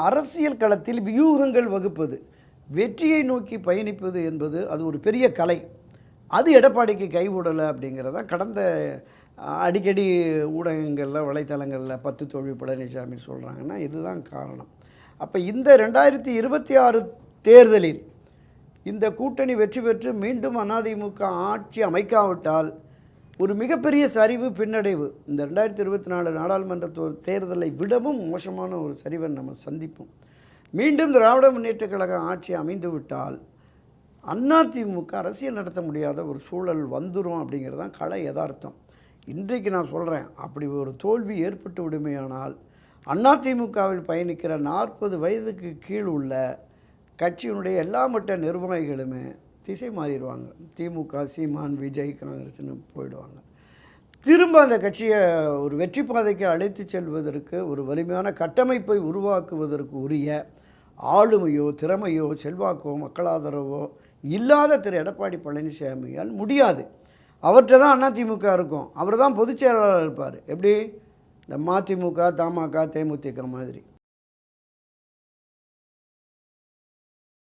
அரசியல் களத்தில் வியூகங்கள் வகுப்பது வெற்றியை நோக்கி பயணிப்பது என்பது அது ஒரு பெரிய கலை. அது எடப்பாடிக்கு கைவிடலை அப்படிங்கிறத கடந்த அடிக்கடி ஊடகங்களில் வலைத்தளங்களில் பத்து தோல்வி பழனிசாமி சொல்கிறாங்கன்னா இதுதான் காரணம். அப்போ இந்த ரெண்டாயிரத்தி இருபத்தி ஆறு தேர்தலில் இந்த கூட்டணி வெற்றி பெற்று மீண்டும் அதிமுக ஆட்சி அமைக்காவிட்டால் ஒரு மிகப்பெரிய சரிவு பின்னடைவு. இந்த ரெண்டாயிரத்தி இருபத்தி நாலு நாடாளுமன்ற தேர்தலை விடவும் மோசமான ஒரு சரிவை நம்ம சந்திப்போம். மீண்டும் திராவிட முன்னேற்ற கழகம் ஆட்சி அமைந்துவிட்டால் அதிமுக அரசியல் நடத்த முடியாத ஒரு சூழல் வந்துடும் அப்படிங்கிறது தான் கலை யதார்த்தம். இன்றைக்கு நான் சொல்கிறேன் அப்படி ஒரு தோல்வி ஏற்பட்டு விடுமையானால் அதிமுகவில் பயணிக்கிற நாற்பது வயதுக்கு கீழ் உள்ள கட்சியினுடைய எல்லா மட்ட நிர்வாகிகளுமே திசை மாறிடுவாங்க. திமுக சீமான் விஜய் காங்கிரஸ்னு போயிடுவாங்க. திரும்ப அந்த கட்சியை ஒரு வெற்றி பாதைக்கு அழைத்து செல்வதற்கு ஒரு வலிமையான கட்டமைப்பை உருவாக்குவதற்கு உரிய ஆளுமையோ திறமையோ செல்வாக்கோ மக்களாதரவோ இல்லாத திரு எடப்பாடி பழனிசாமியால் முடியாது. அவர்கிட்ட தான் அதிமுக இருக்கும். அவர் தான் பொதுச் செயலாளர் இருப்பார். எப்படி? இந்த மதிமுக தமாக தேமுதிக மாதிரி.